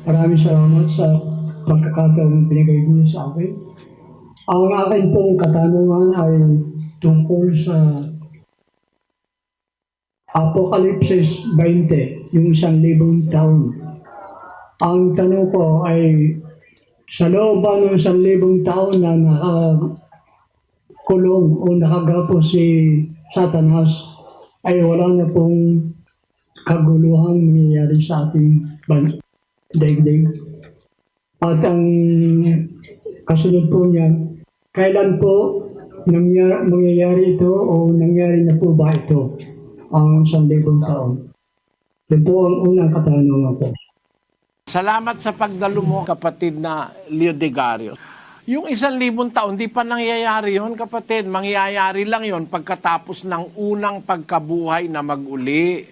Maraming salamat sa pagkakataong binigay niyo sa akin. Ang akin pong katanungan ay tungkol sa Apokalipsis 20, yung isang libong taon. Ang tanong ko ay sa loob ba ng isang libong taon na nakakulong o nakagapo si Satanas ay wala na pong kaguluhang nangyayari sa ating ban- daigdig. At ang kasunod po niya, kailan po nangyari, mangyayari ito o nangyari na po ba ito ang isang libong taon? Yan po ang unang katanungan ko. Salamat sa pagdalo mo, kapatid na Leo de Gario. Yung isang libong taon, di pa nangyayari yon kapatid. Mangyayari lang yon pagkatapos ng unang pagkabuhay na maguli.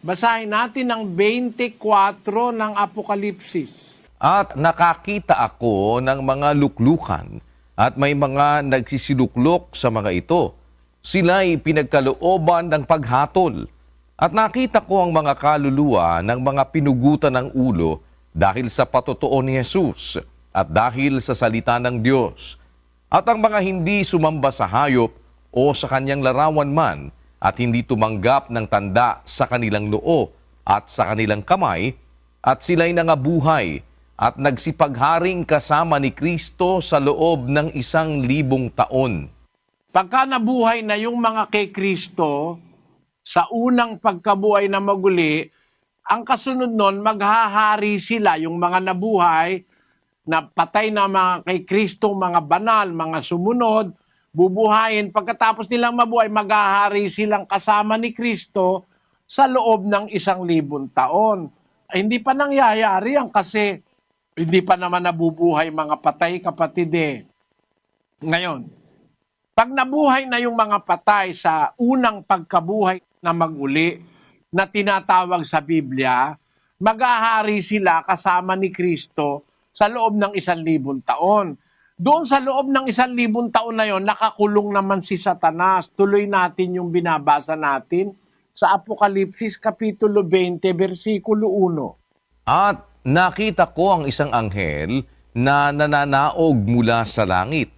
Basahin natin ang 24 ng Apokalipsis. At nakakita ako ng mga luklukan at may mga nagsisiluklok sa mga ito. Sila'y pinagkalooban ng paghatol. At nakita ko ang mga kaluluwa ng mga pinugutan ng ulo dahil sa patotoo ni Jesus at dahil sa salita ng Diyos. At ang mga hindi sumamba sa hayop o sa kanyang larawan man at hindi tumanggap ng tanda sa kanilang noo at sa kanilang kamay, at sila'y nangabuhay at nagsipagharing kasama ni Kristo sa loob ng isang libong taon. Pagka nabuhay na yung mga kay Kristo, sa unang pagkabuhay na maguli, ang kasunod nun, maghahari sila, yung mga nabuhay, na patay na mga kay Kristo, mga banal, mga sumunod, bubuhayin. Pagkatapos nilang mabuhay, maghahari silang kasama ni Kristo sa loob ng isang libon taon. Ay, hindi pa nangyayari yan kasi hindi pa naman nabubuhay mga patay kapatid eh. Ngayon, pag nabuhay na yung mga patay sa unang pagkabuhay na maguli na tinatawag sa Biblia, maghahari sila kasama ni Kristo sa loob ng isang libon taon. Doon sa loob ng isang libon taon na yon, nakakulong naman si Satanas. Tuloy natin yung binabasa natin sa Apokalipsis Kapitulo 20, versikulo 1. At nakita ko ang isang anghel na nananaog mula sa langit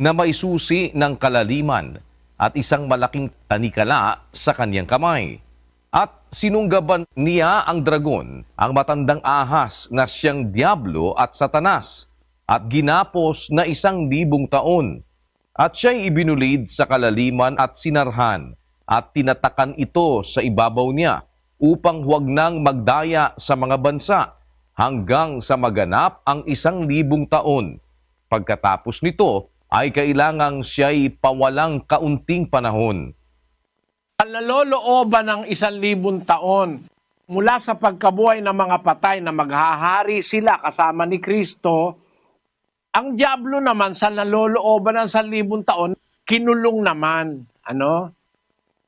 na may susi ng kalaliman at isang malaking tanikala sa kanyang kamay. At sinunggaban niya ang dragon, ang matandang ahas na siyang Diablo at Satanas, at ginapos na isang libong taon. At siya'y ibinulid sa kalaliman at sinarhan, at tinatakan ito sa ibabaw niya, upang huwag nang magdaya sa mga bansa, hanggang sa maganap ang isang libong taon. Pagkatapos nito, ay kailangang siya'y pawalang kaunting panahon. Ang nalolooban ng isang libon taon mula sa pagkabuhay ng mga patay na maghahari sila kasama ni Kristo, ang Diablo naman sa nalolooban ng isang libon taon, kinulong naman. Ano?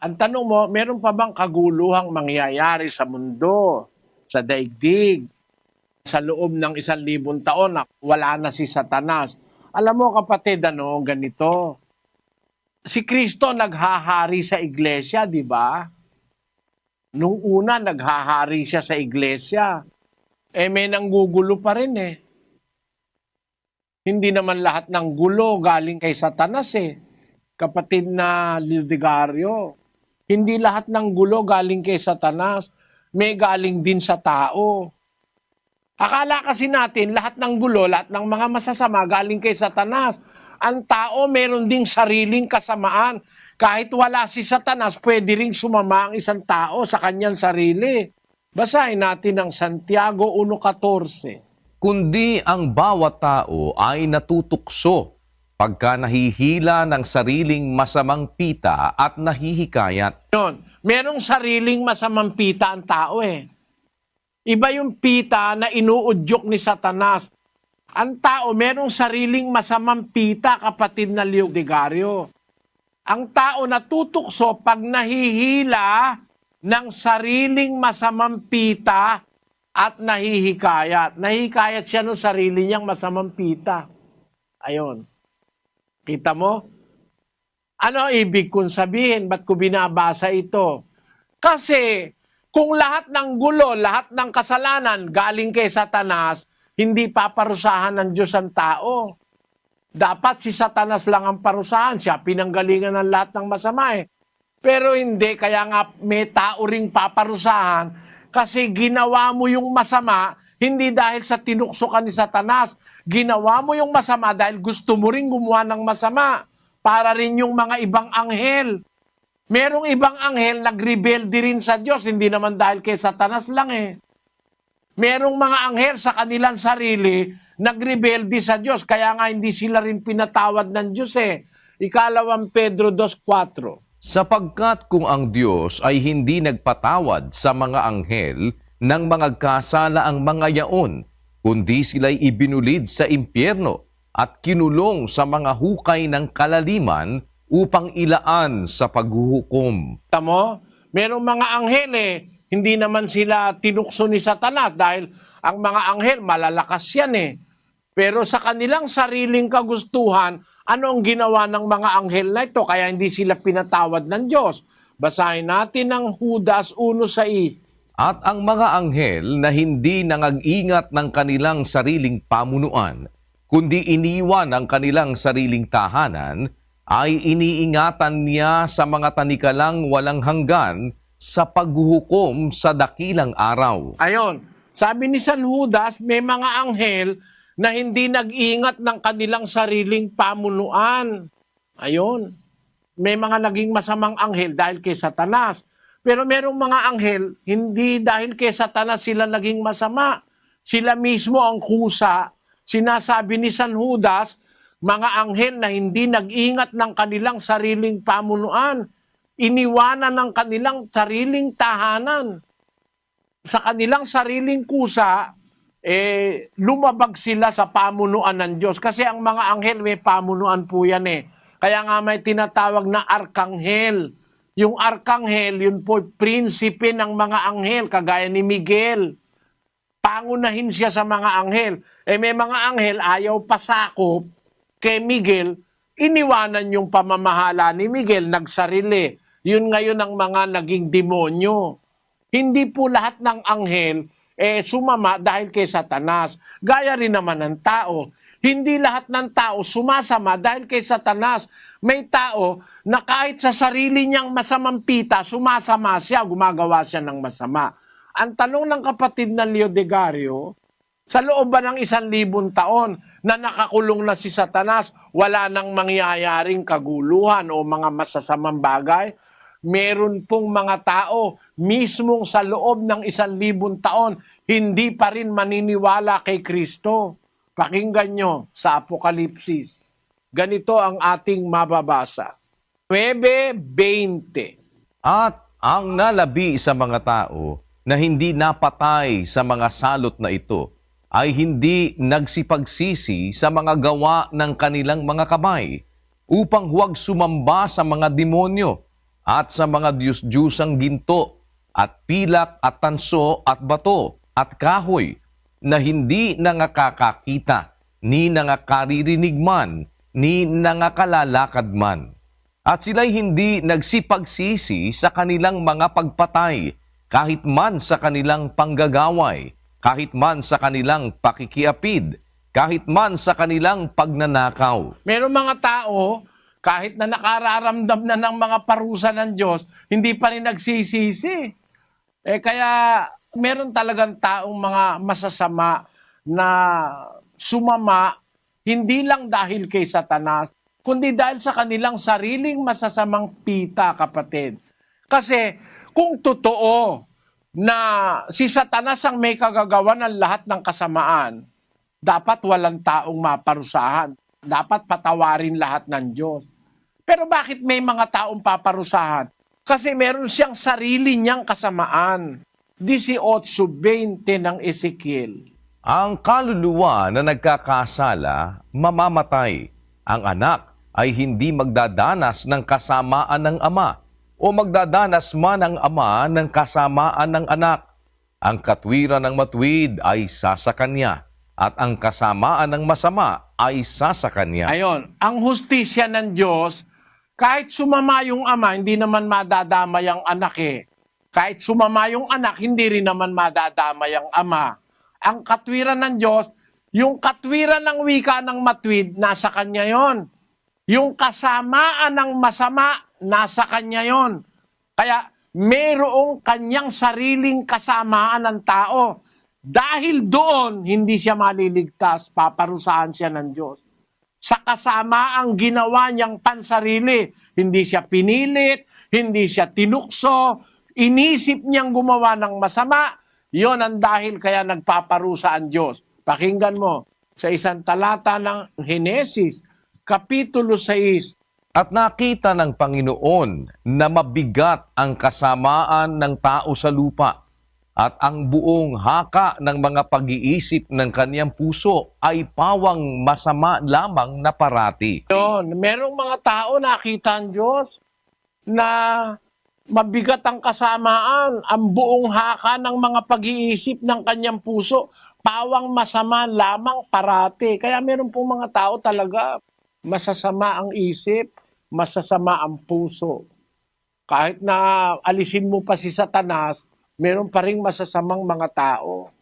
Ang tanong mo, meron pa bang kaguluhang mangyayari sa mundo, sa daigdig, sa loob ng isang libon taon na wala na si Satanas? Alam mo kapatid, ano, ganito. Si Kristo naghahari sa iglesia, di ba? Nung una, naghahari siya sa iglesia. Eh, may nanggugulo pa rin eh. Hindi naman lahat ng gulo galing kay Satanas eh. Kapatid na Lidigario. Hindi lahat ng gulo galing kay Satanas. May galing din sa tao. Akala kasi natin lahat ng gulo, lahat ng mga masasama galing kay Satanas. Ang tao meron ding sariling kasamaan. Kahit wala si Satanas, pwede ring sumama ang isang tao sa kanyang sarili. Basahin natin ang Santiago 1.14. Kundi ang bawat tao ay natutukso pagka nahihila ng sariling masamang pita at nahihikayat. Yun, merong sariling masamang pita ang tao eh. Iba yung pita na inuudyok ni Satanas. Ang tao, merong sariling masamang pita, kapatid na Leo Degario. Ang tao natutukso pag nahihila ng sariling masamang pita at nahihikayat. Nahihikayat siya ng sarili niyang masamang pita. Ayon. Kita mo? Ano ibig kong sabihin? Ba't ko binabasa ito? Kasi Kung lahat ng gulo, lahat ng kasalanan galing kay Satanas, hindi paparusahan ng Diyos ang tao. Dapat si Satanas lang ang parusahan. Siya pinanggalingan ng lahat ng masama eh. Pero hindi, kaya nga may tao ring paparusahan kasi ginawa mo yung masama hindi dahil sa tinukso ka ni Satanas. Ginawa mo yung masama dahil gusto mo ring gumawa ng masama para rin yung mga ibang anghel. Merong ibang anghel nagrebelde rin sa Diyos, hindi naman dahil kay Satanas lang eh. Merong mga anghel sa kanilang sarili nagrebelde sa Diyos, kaya nga hindi sila rin pinatawad ng Diyos eh. Ikalawang Pedro 2.4 Sapagkat kung ang Diyos ay hindi nagpatawad sa mga anghel ng mga kasala ang mga yaon, kundi sila'y ibinulid sa impyerno at kinulong sa mga hukay ng kalaliman upang ilaan sa paghuhukom. Tamo, merong mga anghel eh, hindi naman sila tinukso ni Satanas dahil ang mga anghel malalakas yan eh. Pero sa kanilang sariling kagustuhan, ano ang ginawa ng mga anghel na ito? Kaya hindi sila pinatawad ng Diyos. Basahin natin ang Judas 1.6. At ang mga anghel na hindi nangag-ingat ng kanilang sariling pamunuan, kundi iniwan ang kanilang sariling tahanan, ay iniingatan niya sa mga tanikalang walang hanggan sa paghuhukom sa dakilang araw. Ayon, sabi ni San Judas, may mga anghel na hindi nag-ingat ng kanilang sariling pamunuan. Ayon, may mga naging masamang anghel dahil kay Satanas. Pero merong mga anghel, hindi dahil kay Satanas sila naging masama. Sila mismo ang kusa. Sinasabi ni San Judas, mga anghel na hindi nag-ingat ng kanilang sariling pamunuan. Iniwanan ng kanilang sariling tahanan sa kanilang sariling kusa, eh, lumabag sila sa pamunuan ng Diyos. Kasi ang mga anghel may pamunuan po yan eh. Kaya nga may tinatawag na arkanghel. Yung arkanghel, yun po, prinsipe ng mga anghel, kagaya ni Miguel. Pangunahin siya sa mga anghel. Eh may mga anghel, ayaw pasakop kay Miguel, iniwanan yung pamamahala ni Miguel, nagsarili. Yun ngayon ang mga naging demonyo. Hindi po lahat ng anghel eh sumama dahil kay Satanas. Gaya rin naman ng tao. Hindi lahat ng tao sumasama dahil kay Satanas. May tao na kahit sa sarili niyang masamang pita, sumasama siya, gumagawa siya ng masama. Ang tanong ng kapatid na Leo Degario, sa loob ba ng isang libon taon na nakakulong na si Satanas, wala nang mangyayaring kaguluhan o mga masasamang bagay? Meron pong mga tao mismong sa loob ng isang libon taon, hindi pa rin maniniwala kay Kristo. Pakinggan nyo sa Apokalipsis. Ganito ang ating mababasa. 9.20 At ang nalabi sa mga tao na hindi napatay sa mga salot na ito ay hindi nagsipagsisi sa mga gawa ng kanilang mga kamay upang huwag sumamba sa mga demonyo at sa mga Diyos-Diyusang ginto at pilak at tanso at bato at kahoy na hindi nangakakakita ni nangakaririnig man ni nangakalakad man. At sila'y hindi nagsipagsisi sa kanilang mga pagpatay, kahit man sa kanilang panggagaway, kahit man sa kanilang pakikiapid, kahit man sa kanilang pagnanakaw. Meron mga tao, kahit na nakararamdam na ng mga parusa ng Diyos, hindi pa rin nagsisisi. Eh kaya meron talagang taong mga masasama na sumama hindi lang dahil kay Satanas, kundi dahil sa kanilang sariling masasamang pita, kapatid. Kasi kung totoo na si Satanas ang may kagagawa ng lahat ng kasamaan, dapat walang taong maparusahan. Dapat patawarin lahat ng Diyos. Pero bakit may mga taong paparusahan? Kasi meron siyang sarili niyang kasamaan. 18.20 ng Ezekiel. Ang kaluluwa na nagkakasala, mamamatay. Ang anak ay hindi magdadanas ng kasamaan ng ama o magdadanas man ang ama ng kasamaan ng anak. Ang katwiran ng matuwid ay sasakanya at ang kasamaan ng masama ay sasakanya. Ayon, ang hustisya ng Diyos, kahit sumama yung ama, hindi naman madadamay ang anak eh. kahit sumama yung anak, hindi rin naman madadamay ang ama. Ang katwiran ng Diyos, yung katwiran ng wika ng matwid, nasa Kanya yon. Yung kasamaan ng masama, nasa Kanya yon. Kaya mayroong kanyang sariling kasamaan ng tao. Dahil doon, hindi siya maliligtas, paparusahan siya ng Diyos. Sa kasamaang ginawa niyang pansarili, hindi siya pinilit, hindi siya tinukso, inisip niyang gumawa ng masama, yon ang dahil kaya nagpaparusa ang Diyos. Pakinggan mo, sa isang talata ng Henesis, Kapitulo 6, At nakita ng Panginoon na mabigat ang kasamaan ng tao sa lupa at ang buong haka ng mga pag-iisip ng kaniyang puso ay pawang masama lamang na parati. Yun, merong mga tao nakita ang Diyos na mabigat ang kasamaan, ang buong haka ng mga pag-iisip ng kanyang puso, pawang masama lamang parati. Kaya meron pong mga tao talaga masasama ang isip, masasama ang puso. Kahit na alisin mo pa si Satanas, meron pa rin masasamang mga tao.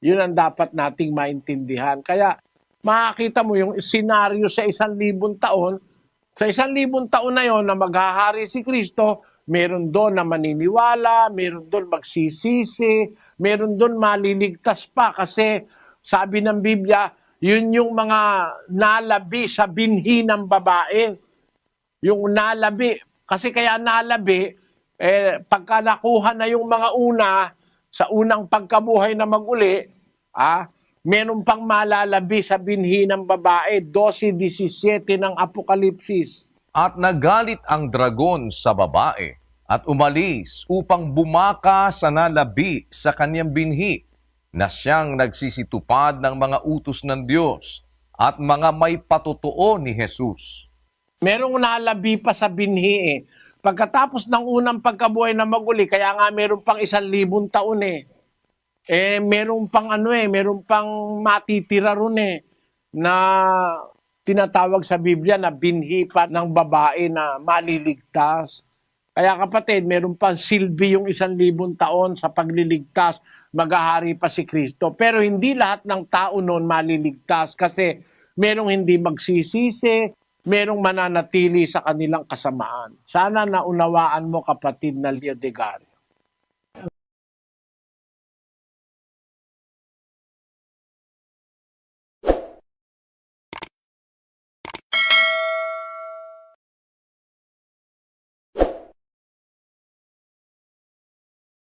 Yun ang dapat nating maintindihan. Kaya makakita mo yung senaryo sa isang libong taon, sa isang libong taon na yon na maghahari si Kristo, meron doon na maniniwala, meron doon magsisisi, meron doon maliligtas pa kasi sabi ng Biblia, yun yung mga nalabi sa binhi ng babae. Yung nalabi. Kasi kaya nalabi, eh, pagka nakuha na yung mga una, sa unang pagkabuhay na maguli, ah, meron pang malalabi sa binhi ng babae, 12.17 ng Apokalipsis. At nagalit ang dragon sa babae at umalis upang bumaka sa nalabi sa kanyang binhi na siyang nagsisitupad ng mga utos ng Diyos at mga may patutuo ni Jesus. Merong nalabi pa sa binhi eh. Pagkatapos ng unang pagkabuhay na maguli, kaya nga meron pang isang libong taon eh. Eh, meron pang ano eh, meron pang matitira ron eh, na tinatawag sa Biblia na binhi pa ng babae na maliligtas. Kaya kapatid, meron pang silbi yung isang libong taon sa pagliligtas, maghahari pa si Kristo. Pero hindi lahat ng tao noon maliligtas kasi merong hindi magsisisi, merong mananatili sa kanilang kasamaan. Sana naunawaan mo kapatid na Leo de Gari.